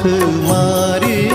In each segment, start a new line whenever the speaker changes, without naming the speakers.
मारी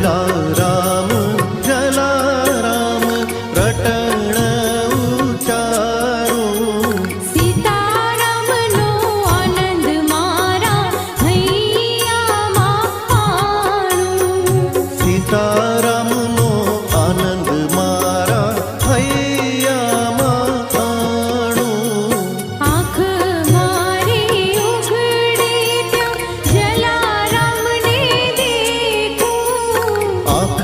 la